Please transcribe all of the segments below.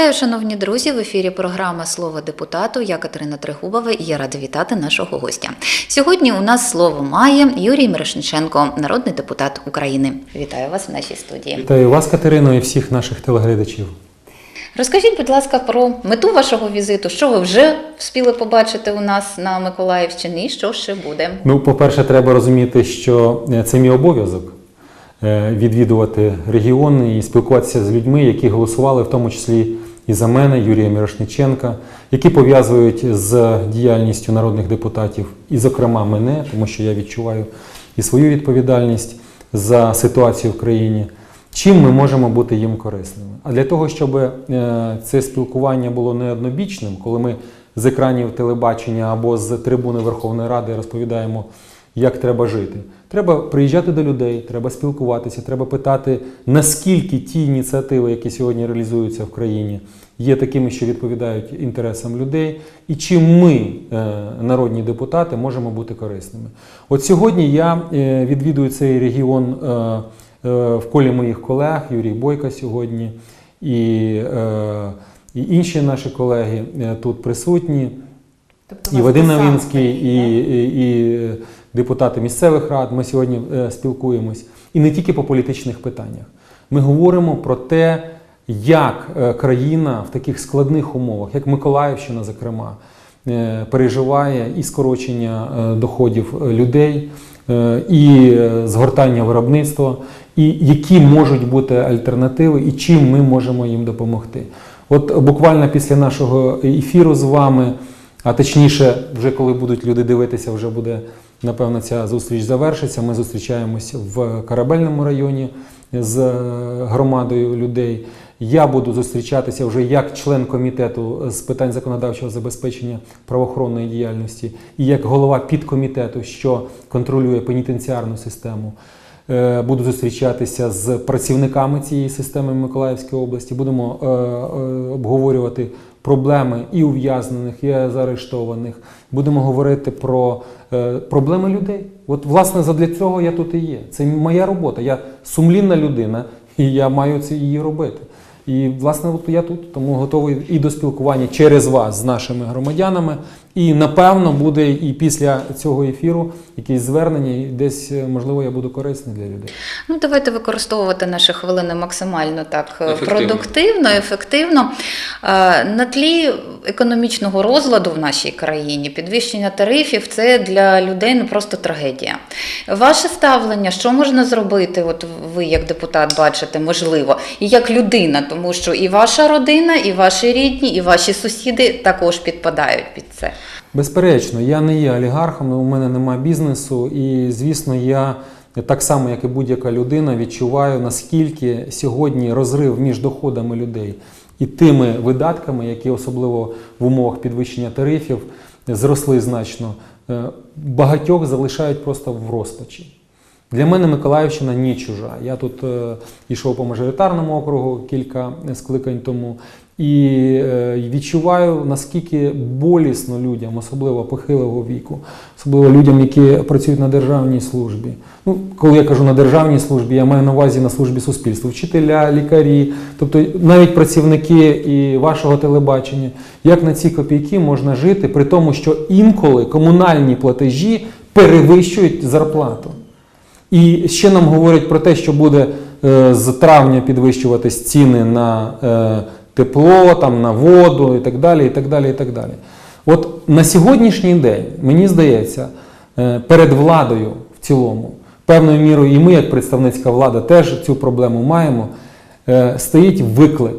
Вітаю, шановні друзі! В ефірі програма Слово депутату. Я Катерина Трегубова і я рада вітати нашого гостя. Сьогодні у нас слово має Юрій Мирошниченко, народний депутат України. Вітаю вас в нашій студії. Вітаю вас, Катерино, і всіх наших телеглядачів. Розкажіть, будь ласка, про мету вашого візиту. Що ви вже встигли побачити у нас на Миколаївщині? і Що ще буде? Ну, по-перше, треба розуміти, що е, це мій обов'язок е, відвідувати регіони і спілкуватися з людьми, які голосували, в тому числі і за мене, Юрія Мірошниченка, які пов'язують з діяльністю народних депутатів, і, зокрема, мене, тому що я відчуваю і свою відповідальність за ситуацію в країні. Чим ми можемо бути їм корисними? А для того, щоб е, це спілкування було не однобічним, коли ми з екранів телебачення або з трибуни Верховної Ради розповідаємо, як треба жити. Треба приїжджати до людей, треба спілкуватися, треба питати, наскільки ті ініціативи, які сьогодні реалізуються в країні, є такими, що відповідають інтересам людей, і чим ми, е, народні депутати, можемо бути корисними. От сьогодні я е, відвідую цей регіон. е, в колі моїх колег, Юрій Бойко сьогодні і, і інші наші колеги тут присутні. Тобто І Вадим Новінський, і, і, і депутати місцевих рад. Ми сьогодні е, спілкуємось. І не тільки по політичних питаннях. Ми говоримо про те, як е, країна в таких складних умовах, як Миколаївщина, зокрема, е, переживає і скорочення е, доходів людей, і згортання виробництва, і які можуть бути альтернативи, і чим ми можемо їм допомогти. От буквально після нашого ефіру з вами. А точніше, вже коли будуть люди дивитися, вже буде напевно ця зустріч завершиться. Ми зустрічаємось в корабельному районі з громадою людей. Я буду зустрічатися вже як член комітету з питань законодавчого забезпечення правоохоронної діяльності і як голова підкомітету, що контролює пенітенціарну систему. Е, Буду зустрічатися з працівниками цієї системи Миколаївської області. Будемо е, е, обговорювати проблеми і ув'язнених, і заарештованих. Будемо говорити про е, проблеми людей. От, власне, задля цього я тут і є. Це моя робота. Я сумлінна людина, і я маю це її робити. І, власне, от я тут, тому готовий і до спілкування через вас з нашими громадянами. І напевно буде і після цього ефіру якісь звернення, і десь, е, можливо, я буду корисний для людей. Ну, давайте використовувати наші хвилини максимально так е, Ефективно. продуктивно, ефективно. Е, На тлі економічного розладу в нашій країні підвищення тарифів це для людей не просто трагедія. Ваше ставлення, що можна зробити? От ви, як депутат, бачите, можливо, і як людина, тому що і ваша родина, і ваші рідні, і ваші сусіди також підпадають під це. Безперечно, я не є олігархом, у мене немає бізнесу, і звісно, я так само, як і будь-яка людина, відчуваю, наскільки сьогодні розрив між доходами людей і тими видатками, які особливо в умовах підвищення тарифів зросли значно, е, багатьох залишають просто в розпачі. Для мене Миколаївщина не чужа. Я тут е, йшов по мажоритарному округу кілька скликань тому і е, відчуваю, наскільки болісно людям, особливо похилого віку, особливо людям, які працюють на державній службі. Ну, коли я кажу на державній службі, я маю на увазі на службі суспільства, вчителя, лікарі, тобто навіть працівники і вашого телебачення, як на ці копійки можна жити, при тому, що інколи комунальні платежі перевищують зарплату. І ще нам говорять про те, що буде е, з травня підвищуватись ціни на е, тепло, там, на воду і так далі. і так далі, і так далі. От на сьогоднішній день, мені здається, е, перед владою в цілому, певною мірою, і ми, як представницька влада, теж цю проблему маємо, е, стоїть виклик,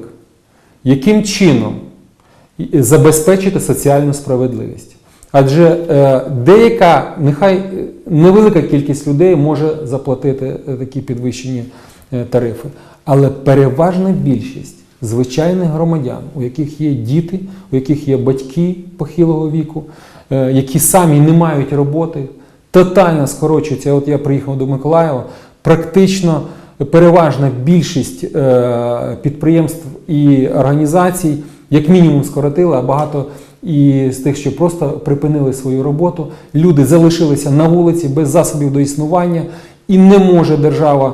яким чином забезпечити соціальну справедливість. Адже е, деяка, нехай невелика кількість людей може заплатити такі підвищені тарифи, але переважна більшість звичайних громадян, у яких є діти, у яких є батьки похилого віку, е, які самі не мають роботи, тотально скорочуються. От я приїхав до Миколаєва, практично переважна більшість е, підприємств і організацій, як мінімум, скоротила, а багато і з тих, що просто припинили свою роботу. Люди залишилися на вулиці без засобів до існування, і не може держава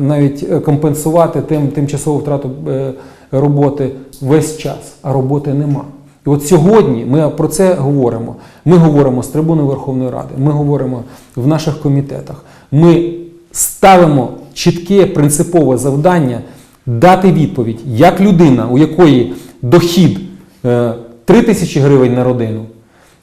навіть компенсувати тим, тимчасову втрату е, роботи весь час, а роботи нема. І от сьогодні ми про це говоримо. Ми говоримо з трибуни Верховної Ради, ми говоримо в наших комітетах. Ми ставимо чітке принципове завдання дати відповідь, як людина, у якої дохід е, 3 тисячі гривень на родину,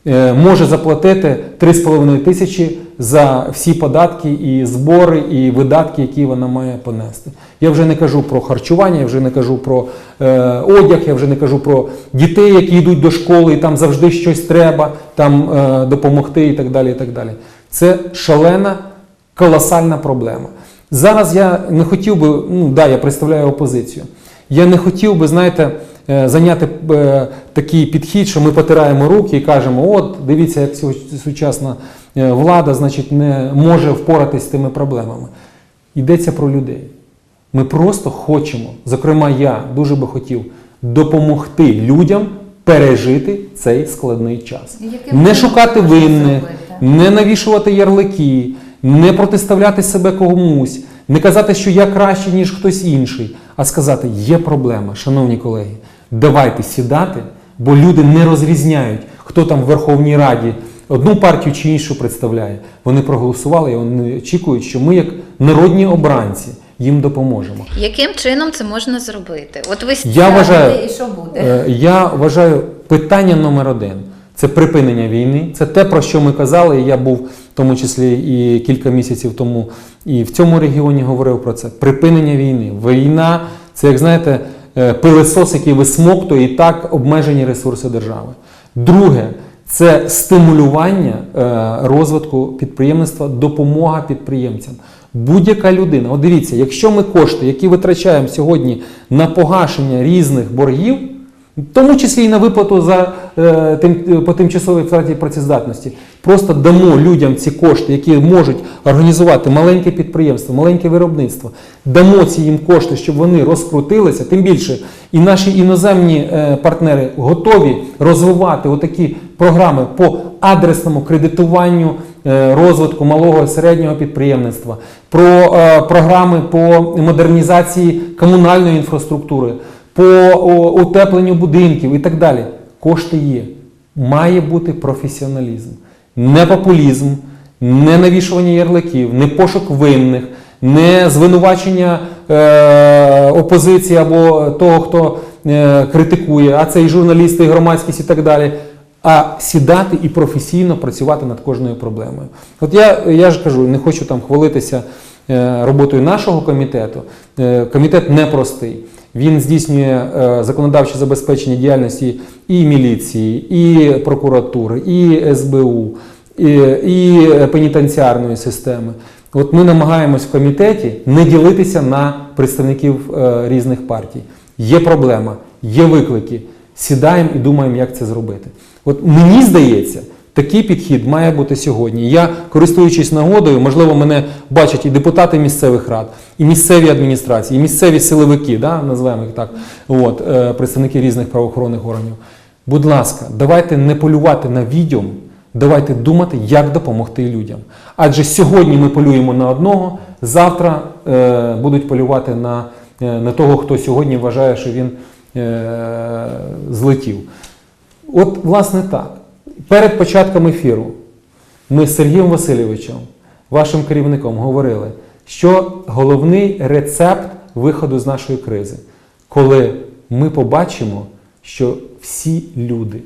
е, може заплатити 3,5 тисячі за всі податки і збори, і видатки, які вона має понести. Я вже не кажу про харчування, я вже не кажу про е, одяг, я вже не кажу про дітей, які йдуть до школи, і там завжди щось треба там е, допомогти і так далі. і так далі. Це шалена, колосальна проблема. Зараз я не хотів би, ну да, я представляю опозицію. Я не хотів би, знаєте, е, зайняти е, такий підхід, що ми потираємо руки і кажемо: от, дивіться, як сучасна влада, значить, не може впоратись з тими проблемами. Йдеться про людей. Ми просто хочемо, зокрема, я дуже би хотів допомогти людям пережити цей складний час. Яким Не шукати винних, не навішувати ярлики, не протиставляти себе комусь, не казати, що я краще, ніж хтось інший, а сказати, є проблема, шановні колеги, давайте сідати, бо люди не розрізняють, хто там в Верховній Раді одну партію чи іншу представляє. Вони проголосували і вони очікують, що ми, як народні обранці, їм допоможемо. Яким чином це можна зробити? От ви Я вважаю, І що буде? Е, Я вважаю питання номер один це припинення війни. Це те, про що ми казали. Я був в тому числі і кілька місяців тому і в цьому регіоні говорив про це. Припинення війни. Війна це, як знаєте, е, пилесос, який висмоктує і так обмежені ресурси держави. Друге, це стимулювання е, розвитку підприємництва, допомога підприємцям. Будь-яка людина, от дивіться, якщо ми кошти, які витрачаємо сьогодні на погашення різних боргів, в тому числі і на виплату за е, тим, по тимчасовій втраті працездатності, просто дамо людям ці кошти, які можуть організувати маленьке підприємство, маленьке виробництво, дамо ці їм кошти, щоб вони розкрутилися. Тим більше і наші іноземні е, партнери готові розвивати отакі програми по адресному кредитуванню е, розвитку малого і середнього підприємництва, про е, програми по модернізації комунальної інфраструктури, по утепленню будинків і так далі. Кошти є. Має бути професіоналізм, не популізм, не навішування ярликів, не пошук винних, не звинувачення е, опозиції або того, хто е, критикує, а це і журналісти, і громадськість і так далі. А сідати і професійно працювати над кожною проблемою. От я, я ж кажу, не хочу там хвалитися е, роботою нашого комітету. Е, Комітет непростий. Він здійснює е, законодавче забезпечення діяльності і міліції, і прокуратури, і СБУ, і, і пенітенціарної системи. От ми намагаємось в комітеті не ділитися на представників е, різних партій. Є проблема, є виклики. Сідаємо і думаємо, як це зробити. От мені здається, такий підхід має бути сьогодні. Я, користуючись нагодою, можливо, мене бачать і депутати місцевих рад, і місцеві адміністрації, і місцеві силовики, да, називаємо їх так, от, е, представники різних правоохоронних органів. Будь ласка, давайте не полювати на відьом, давайте думати, як допомогти людям. Адже сьогодні ми полюємо на одного, завтра е, будуть полювати на, е, на того, хто сьогодні вважає, що він е, злетів. От, власне, так. Перед початком ефіру ми з Сергієм Васильовичем, вашим керівником, говорили, що головний рецепт виходу з нашої кризи, коли ми побачимо, що всі люди,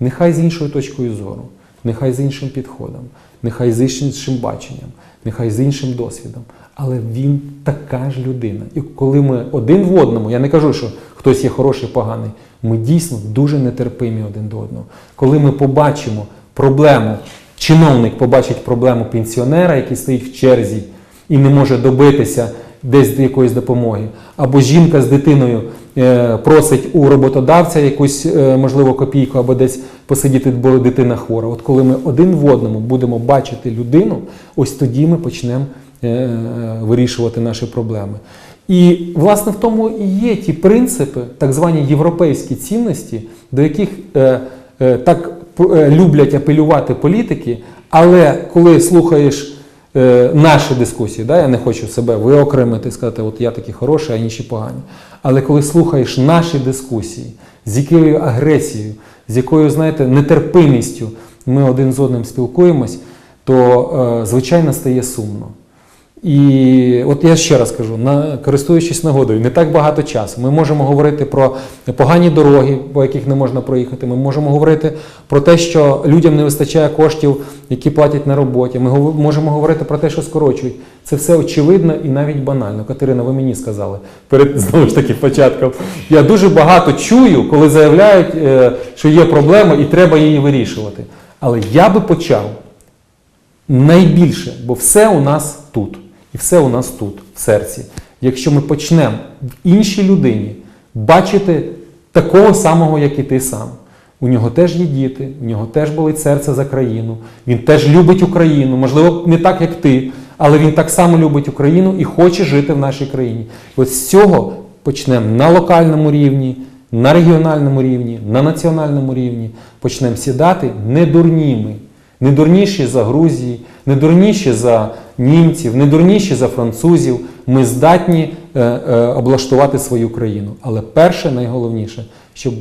нехай з іншою точкою зору, нехай з іншим підходом, нехай з іншим баченням, нехай з іншим досвідом, але він така ж людина. І коли ми один в одному, я не кажу, що хтось є хороший, поганий, ми дійсно дуже нетерпимі один до одного. Коли ми побачимо проблему, чиновник побачить проблему пенсіонера, який стоїть в черзі і не може добитися десь до якоїсь допомоги, або жінка з дитиною е, просить у роботодавця якусь, е, можливо, копійку, або десь посидіти, бо дитина хвора. От коли ми один в одному будемо бачити людину, ось тоді ми почнемо е, вирішувати наші проблеми. І, власне, в тому і є ті принципи, так звані європейські цінності, до яких е, е, так е, люблять апелювати політики, але коли слухаєш е, наші дискусії. Да? Я не хочу себе виокремити і сказати, от я такий хороший, а інші погані. Але коли слухаєш наші дискусії, з якою агресією, з якою, знаєте, нетерпимістю ми один з одним спілкуємось, то е, звичайно стає сумно. І от я ще раз кажу, на, користуючись нагодою, не так багато часу. Ми можемо говорити про погані дороги, по яких не можна проїхати. Ми можемо говорити про те, що людям не вистачає коштів, які платять на роботі. Ми можемо говорити про те, що скорочують. Це все очевидно і навіть банально. Катерина, ви мені сказали перед знову ж таки початком. Я дуже багато чую, коли заявляють, е, що є проблема і треба її вирішувати. Але я би почав найбільше, бо все у нас тут. І все у нас тут, в серці. Якщо ми почнемо в іншій людині бачити такого самого, як і ти сам. У нього теж є діти, у нього теж болить серце за країну, він теж любить Україну, можливо, не так, як ти, але він так само любить Україну і хоче жити в нашій країні. От з цього почнемо на локальному рівні, на регіональному рівні, на національному рівні. Почнемо сідати не дурніми, не дурніші за Грузії, не дурніші за німців, не дурніші за французів. Ми здатні е, е, облаштувати свою країну. Але перше, найголовніше, щоб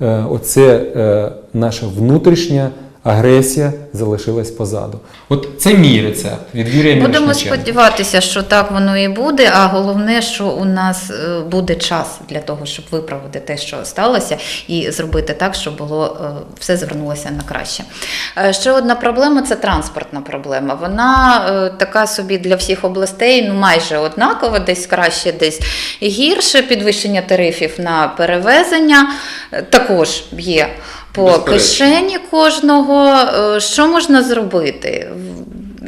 е, оце е, наша внутрішня агресія залишилась позаду. От це мій рецепт від Юрія Будемо Мірошниченка. сподіватися, що так воно і буде. А головне, що у нас е, буде час для того, щоб виправити те, що сталося, і зробити так, щоб було е, все звернулося на краще. Е, Ще одна проблема це транспортна проблема. Вона така собі для всіх областей, ну майже однакова, десь краще, десь гірше. Підвищення тарифів на перевезення також є. По Безперечно. кишені кожного, Е, що можна зробити?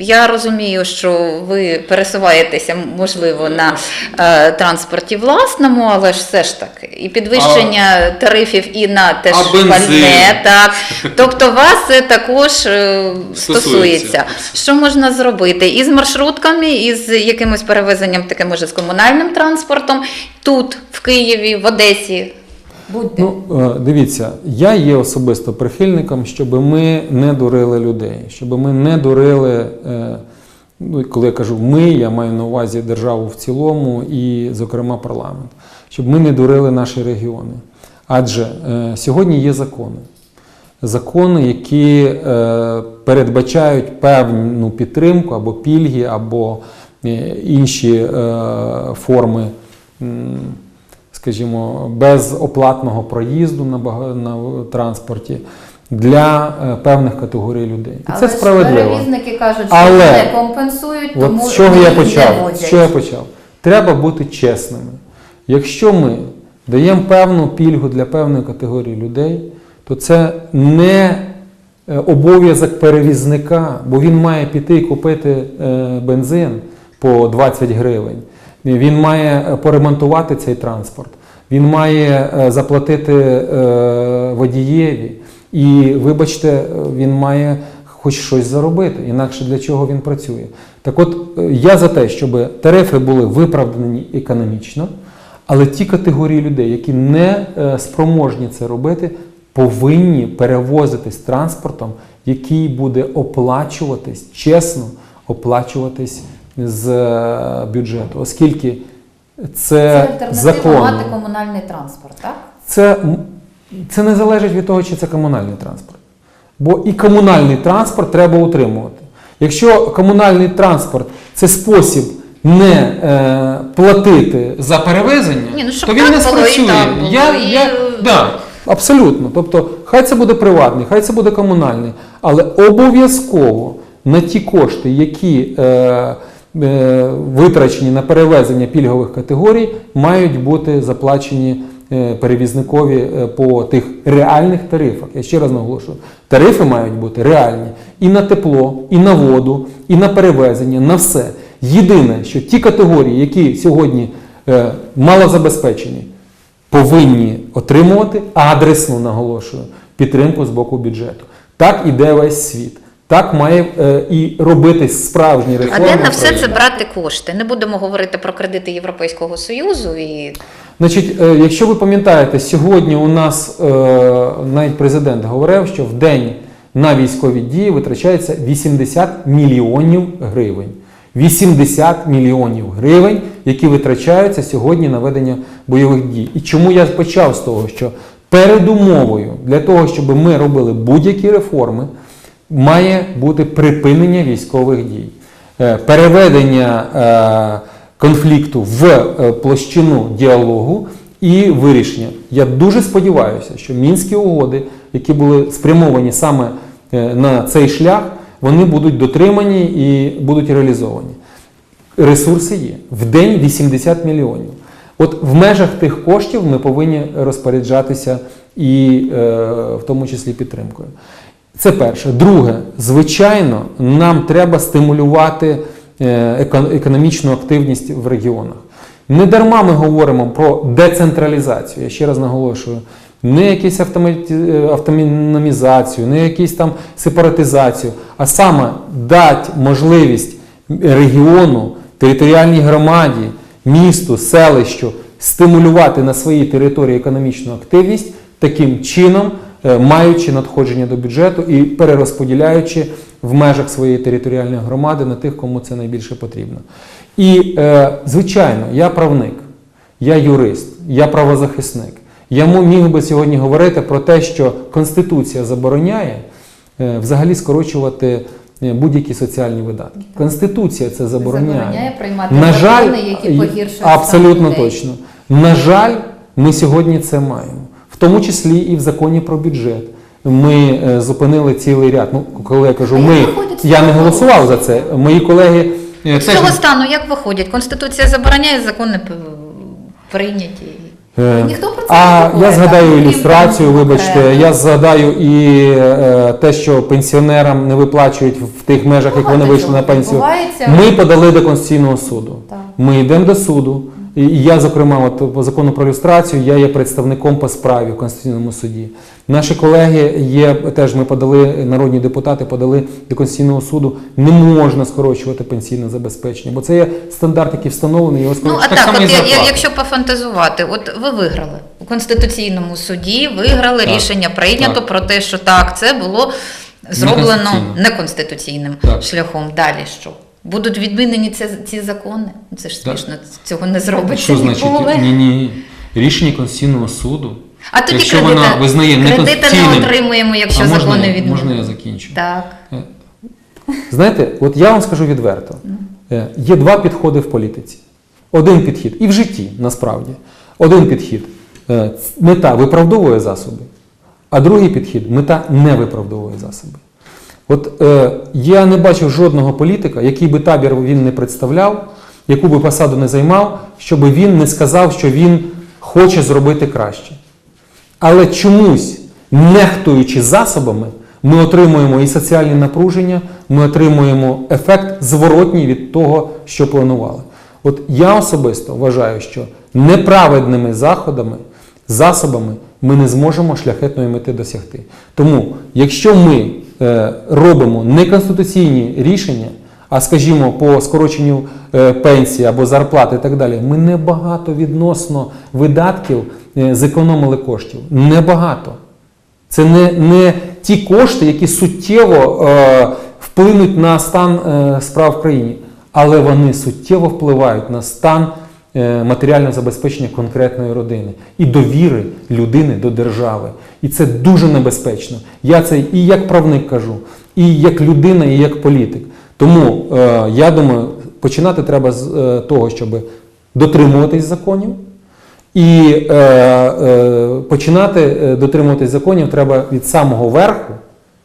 Я розумію, що ви пересуваєтеся, можливо, на е, транспорті власному, але ж все ж таки, і підвищення тарифів і на те ж А пальне, так. Тобто вас це також е, Стосується. стосується. Що можна зробити? І з маршрутками, і з якимось перевезенням, таке може з комунальним транспортом, тут, в Києві, в Одесі. Будьте. Ну, е, дивіться, я є особисто прихильником, щоб ми не дурили людей, щоб ми не дурили. е, Ну, коли я кажу ми, я маю на увазі державу в цілому і, зокрема, парламент, щоб ми не дурили наші регіони. Адже е, сьогодні є закони. Закони, які передбачають певну підтримку або пільги, або інші форми. Скажімо, безоплатного проїзду на, на транспорті для е, певних категорій людей. І це справедливо. Перевізники кажуть, що Але- не компенсують, тому От з чого я почав? З чого я почав? Треба бути чесними. Якщо ми даємо певну пільгу для певної категорії людей, то це не е, обов'язок перевізника, бо він має піти і купити е, бензин по 20 гривень. Він має е, поремонтувати цей транспорт, він має е, заплатити е, водієві. І, вибачте, він має хоч щось заробити, інакше для чого він працює. Так от я за те, щоб тарифи були виправдані економічно, але ті категорії людей, які не спроможні це робити, повинні перевозитись транспортом, який буде оплачуватись, чесно оплачуватись з е, бюджету, оскільки це, Це законно. мати комунальний транспорт, так? Це, це не залежить від того, чи це комунальний транспорт. Бо і комунальний транспорт треба утримувати. Якщо комунальний транспорт це спосіб не е, платити за перевезення, Ні, ну, щоб то він так не було, і спрацює. так було, я, і- я, да, абсолютно. Тобто, хай це буде приватний, хай це буде комунальний, але обов'язково на ті кошти, які е, витрачені на перевезення пільгових категорій, мають бути заплачені е, перевізникові е, по тих реальних тарифах. Я ще раз наголошую, тарифи мають бути реальні і на тепло, і на воду, і на перевезення, на все. Єдине, що ті категорії, які сьогодні е, малозабезпечені, повинні отримувати адресну, наголошую, підтримку з боку бюджету. Так іде весь світ. Так має е, і робитись справжні реформи. А де на все це брати кошти? Не будемо говорити про кредити Європейського Союзу і Значить, е, якщо ви пам'ятаєте, сьогодні у нас е, навіть президент говорив, що в день на військові дії витрачається 80 мільйонів гривень. 80 мільйонів гривень, які витрачаються сьогодні на ведення бойових дій. І чому я почав з того, що передумовою для того, щоб ми робили будь-які реформи, має бути припинення військових дій, Е, переведення е, конфлікту в е, площину діалогу і вирішення. Я дуже сподіваюся, що мінські угоди, які були спрямовані саме на цей шлях, вони будуть дотримані і будуть реалізовані. Ресурси є. В день 80 мільйонів. От в межах тих коштів ми повинні розпоряджатися і е, в тому числі підтримкою. Це перше. Друге, звичайно, нам треба стимулювати е, економічну активність в регіонах. Не дарма ми говоримо про децентралізацію. Я ще раз наголошую. Не автоматі- е, автономізацію, не якусь там сепаратизацію, а саме дати можливість регіону, територіальній громаді, місту, селищу стимулювати на своїй території економічну активність таким чином, маючи надходження до бюджету і перерозподіляючи в межах своєї територіальної громади на тих, кому це найбільше потрібно. І, е, звичайно, я правник, я юрист, я правозахисник. Я міг би сьогодні говорити про те, що Конституція забороняє е, взагалі скорочувати е, будь-які соціальні видатки. Конституція це забороняє. Забороняє приймати На жаль, закони, які погіршують абсолютно точно. На жаль, ми сьогодні це маємо, тому числі і в законі про бюджет. Ми е, зупинили цілий ряд. Ну, коли я кажу, ми я не голосував за це. Мої колеги е, З теж цього стану як виходять? Конституція забороняє, закони п- прийняті. Е, Ніхто про це а не я згадаю ілюстрацію, вибачте, я згадаю і е, те, що пенсіонерам не виплачують в тих межах, як вони вийшли на пенсію. Ми подали до Конституційного суду. Ми йдемо до суду. І я, зокрема, от по закону про ілюстрацію, я є представником по справі в Конституційному суді. Наші колеги є теж. Ми подали, народні депутати подали до Конституційного суду. Не можна скорочувати пенсійне забезпечення, бо це є стандарт, який встановлений. Його Ну, а так так, от, я- якщо пофантазувати, от ви виграли у Конституційному суді, виграли, Так. рішення прийнято Так. про те, що так, це було зроблено неконституційним Так. шляхом. Далі що? Будуть відмінені ці, ці закони? Ну, Це ж Так. смішно, цього не зробиться Що значить? Ні, ні. Рішення Конституційного суду. А тоді якщо кредита, вона визнає кредита не отримуємо, якщо а можна, закони я- відмінені. можна я закінчу? Так. Знаєте, от я вам скажу відверто: Е, є два підходи в політиці. Один підхід, і в житті насправді. Один підхід е, мета виправдовує засоби, а другий підхід мета не виправдовує засоби. От е, я не бачив жодного політика, який би табір він не представляв, яку би посаду не займав, щоб він не сказав, що він хоче зробити краще. Але чомусь, нехтуючи засобами, ми отримуємо і соціальні напруження, ми отримуємо ефект зворотній від того, що планували. От я особисто вважаю, що неправедними заходами, засобами ми не зможемо шляхетної мети досягти. Тому, якщо ми е, робимо неконституційні рішення, а скажімо, по скороченню е, пенсії або зарплати і так далі, ми небагато відносно видатків е, зекономили коштів. Небагато. Це не, не ті кошти, які суттєво е, вплинуть на стан е, справ в країні, але вони суттєво впливають на стан матеріального забезпечення конкретної родини і довіри людини до держави. І це дуже небезпечно. Я це і як правник кажу, і як людина, і як політик. Тому е, я думаю, починати треба з е, того, щоб дотримуватись законів. І е, е, починати е, дотримуватись законів треба від самого верху,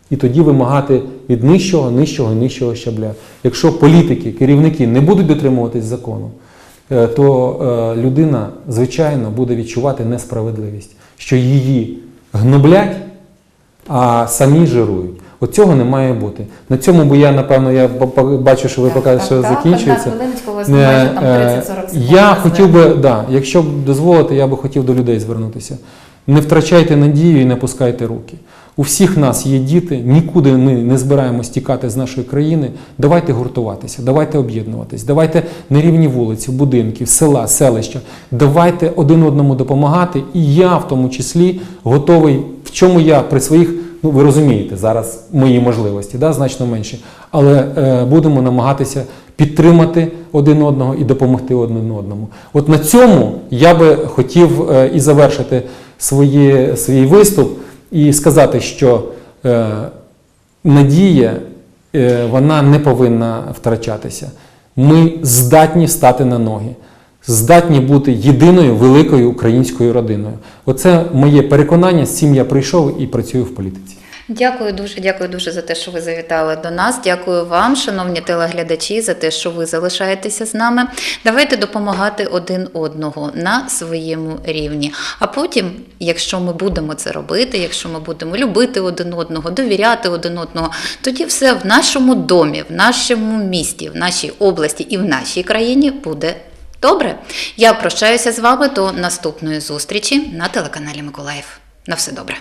і тоді вимагати від нижчого, нижчого і нижчого щабля. Якщо політики, керівники не будуть дотримуватись закону, е, то е, людина, звичайно, буде відчувати несправедливість, що її гноблять, а самі жирують. От цього не має бути. На цьому, бо я, напевно, я бачу, що ви Так, так, що так, закінчується. Е, майже там е, 30-40 секунд. Я хотів би, да, якщо б дозволите, я би хотів до людей звернутися. Не втрачайте надію і не пускайте руки. У всіх нас є діти, нікуди ми не збираємось тікати з нашої країни. Давайте гуртуватися, давайте об'єднуватись, давайте на рівні вулиці, будинків, села, селища. Давайте один одному допомагати. І я в тому числі готовий, в чому я при своїх, ну ви розумієте, зараз мої можливості, да, значно менші. Але е, будемо намагатися підтримати один одного і допомогти один одному. От на цьому я би хотів е, і завершити свої, свій виступ і сказати, що е, надія е, вона не повинна втрачатися. Ми здатні стати на ноги, здатні бути єдиною великою українською родиною. Оце моє переконання. З цим я прийшов і працюю в політиці. Дякую дуже, дякую дуже за те, що ви завітали до нас. Дякую вам, шановні телеглядачі, за те, що ви залишаєтеся з нами. Давайте допомагати один одного на своєму рівні. А потім, якщо ми будемо це робити, якщо ми будемо любити один одного, довіряти один одного, тоді все в нашому домі, в нашому місті, в нашій області і в нашій країні буде. Добре, я прощаюся з вами до наступної зустрічі на телеканалі Миколаїв. На все добре.